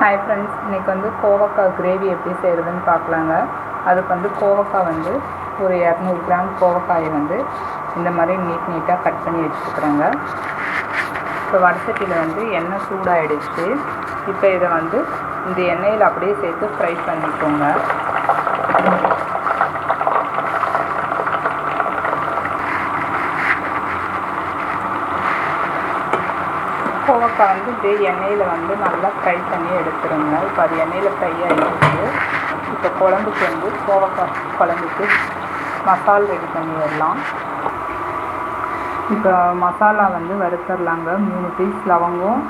Hi friends இன்றைக்கி வந்து கோவக்காய் கிரேவி எப்படி செய்கிறதுன்னு பார்க்கலாங்க. அதுக்கு வந்து கோவக்காய் வந்து ஒரு இரநூறு கிராம் கோவக்காயை வந்து இந்த மாதிரி நீட் நீட்டாக கட் பண்ணி வச்சுருக்குறேங்க. இப்போ வடசட்டியில் வந்து எண்ணெய் சூடாகிடுச்சு இப்போ இதை வந்து இந்த எண்ணெயில் அப்படியே சேர்த்து ஃப்ரை பண்ணிக்கோங்க. கோவக்காய் வந்து இப்படியே எண்ணெயில் வந்து நல்லா ஃப்ரை பண்ணி எடுத்துருங்க. இப்போ அது எண்ணெயில் ஃப்ரை ஆகிடுச்சு இப்போ குழம்புக்கு வந்து கோவக்காய் குழம்புக்கு மசால் ரெடி பண்ணிடலாம். இப்போ மசாலா வந்து வறுத்துடலாங்க. மூணு பீஸ் லவங்கம்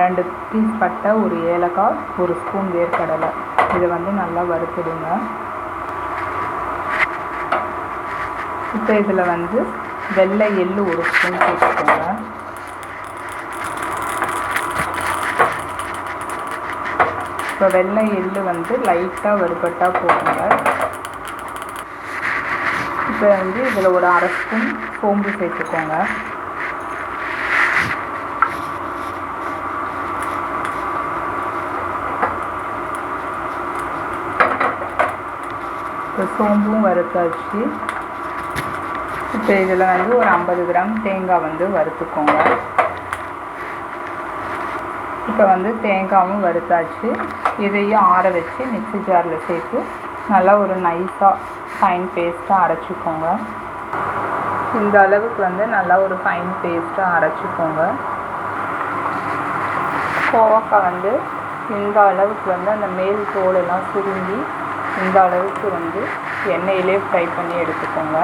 ரெண்டு பீஸ் பட்டை ஒரு ஏலக்காய் ஒரு ஸ்பூன் வேர்க்கடலை. இதை வந்து நல்லா வறுத்துடுங்க. இப்போ இதில் வந்து வெள்ளை எள்ளு ஒரு ஸ்பூன் சேர்த்துக்கோங்க இப்போ வெள்ளை எள்ளு வந்து லைட்டாக வறுபட்டால் போடுங்க. இப்போ வந்து இதில் ஒரு அரை ஸ்பூன் சோம்பு சேர்த்துக்கோங்க. இப்போ சோம்பும் வறுத்தாச்சு. இப்போ இதில் வந்து ஒரு ஐம்பது கிராம் தேங்காய் வந்து வறுத்துக்கோங்க. இப்போ வந்து தேங்காயும் வறுத்தாச்சு. இதையும் ஆற வச்சு மிக்சி ஜாரில் சேர்த்து நல்லா ஒரு நைஸாக ஃபைன் பேஸ்ட்டாக அரைச்சிக்கோங்க. இந்த அளவுக்கு வந்து நல்லா ஒரு ஃபைன் பேஸ்ட்டாக அரைச்சிக்கோங்க. கோவக்காய் வந்து இந்த அளவுக்கு வந்து அந்த மேல் தோலெல்லாம் சுருங்கி இந்த அளவுக்கு வந்து எண்ணெயிலே ஃப்ரை பண்ணி எடுத்துக்கோங்க.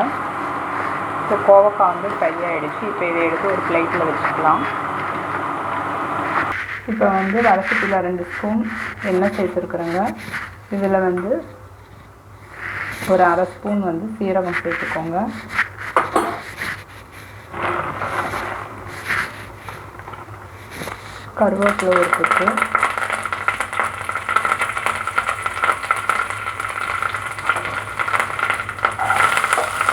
இப்போ கோவக்காய் வந்து ஃப்ரை ஆகிடுச்சு இப்போ இதை எடுத்து ஒரு பிளேட்டில் வச்சுக்கலாம். இப்போ வந்து வடசட்டியில் ரெண்டு ஸ்பூன் எண்ணெய் சேர்த்துருக்குறேங்க. இதில் வந்து ஒரு அரை ஸ்பூன் வந்து சீரகம் சேர்த்துக்கோங்க. கருவேப்பிலை ஒரு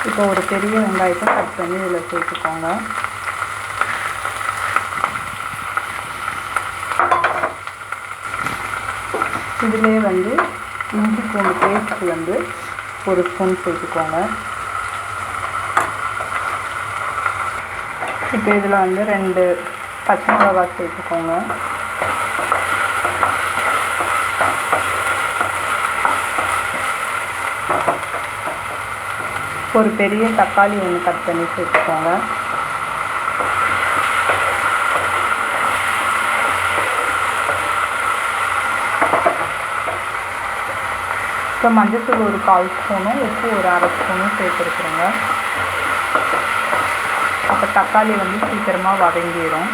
இப்போ ஒரு பெரிய வெங்காயத்தை கட் பண்ணி இதில் சேர்த்துக்கோங்க. இதிலே வந்து இஞ்சி பூண்டு பேஸ்ட் வந்து ஒரு ஸ்பூன் சேர்த்துக்கோங்க. இப்போ இதில் வந்து ரெண்டு பச்சை மிளகா சேர்த்துக்கோங்க. ஒரு பெரிய தக்காளி ஒன்று கட் பண்ணி சேர்த்துக்கோங்க. இப்போ மஞ்சத்தூள் ஒரு கால் ஸ்பூனும் உப்பு ஒரு அரை ஸ்பூனும் சேர்த்துருக்குறோங்க அப்போ தக்காளி வந்து சீக்கிரமாக வதங்கிடும்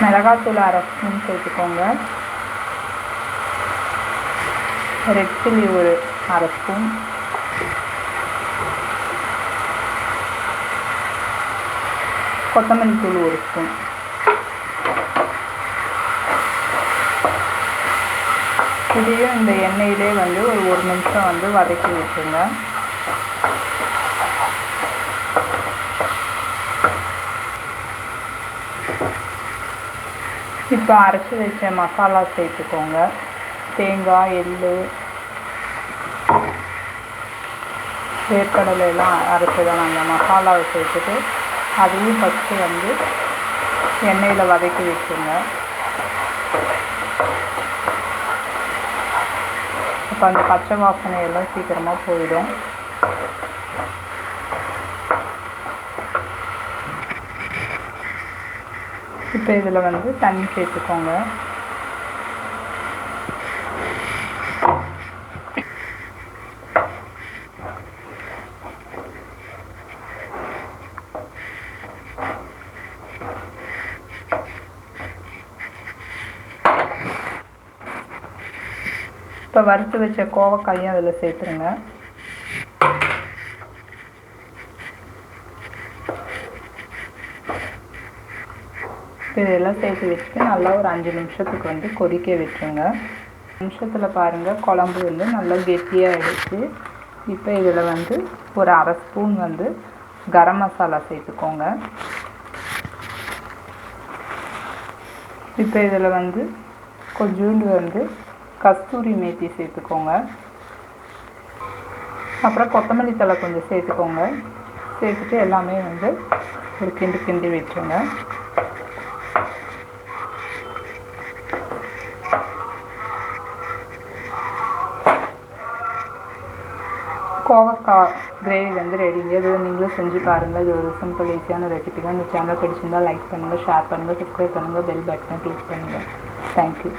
மிளகாத்தூள் அரை ஸ்பூன் சேர்த்துக்கோங்க. ரெட் சில்லி ஒரு அரை ஸ்பூன். கொத்தமல்லி தூள் ஒரு ஸ்பூன். இதையும் இந்த எண்ணெயிலே வந்து ஒரு ஒரு நிமிஷம் வந்து வதக்கி விட்டுருங்க. இப்போ அரைச்சி வச்ச மசாலா சேர்த்துக்கோங்க. தேங்காய் எள் வேர்க்கடலை எல்லாம் அரைச்சதான் அந்த மசாலாவை சேர்த்துட்டு அதையும் ஃபஸ்ட்டு வந்து எண்ணெயில் வதக்கி வச்சுங்க இப்போ அந்த பச்சை வாசனை எல்லாம் சீக்கிரமாக போயிடும். இப்போ இதில் வந்து தண்ணி சேர்த்துக்கோங்க. இப்போ வறுத்து வச்ச கோவக்காயும் அதில் சேர்த்துருங்க. இதெல்லாம் சேர்த்து வச்சுட்டு நல்லா ஒரு அஞ்சு நிமிஷத்துக்கு வந்து கொதிக்க விட்டுருங்க. நிமிஷத்தில் பாருங்கள் குழம்பு வந்து நல்லா கெட்டியாக ஆகிடுச்சு இப்போ இதில் வந்து ஒரு அரை ஸ்பூன் வந்து கரம் மசாலா சேர்த்துக்கோங்க. இப்போ இதில் வந்து கொஞ்சோண்டு வந்து கஸ்தூரி மேத்தி சேர்த்துக்கோங்க. அப்புறம் கொத்தமல்லி தழை கொஞ்சம் சேர்த்துக்கோங்க. சேர்த்துட்டு எல்லாமே வந்து ஒரு கிண்டு கிண்டி விட்டுருங்க. கோவக்காய் கிரேவி வந்து ரெடிங்க இது நீங்களும் செஞ்சு பாருங்கள் இது ஒரு சிம்பிள் ஈஸியான ரெசிபி தான். இந்த சேனல் பிடிச்சிருந்தால் லைக் பண்ணுங்கள் ஷேர் பண்ணுங்கள் சப்ஸ்கிரைப் பண்ணுங்கள் பெல் பட்டனை கிளிக் பண்ணுங்கள் தேங்க்யூ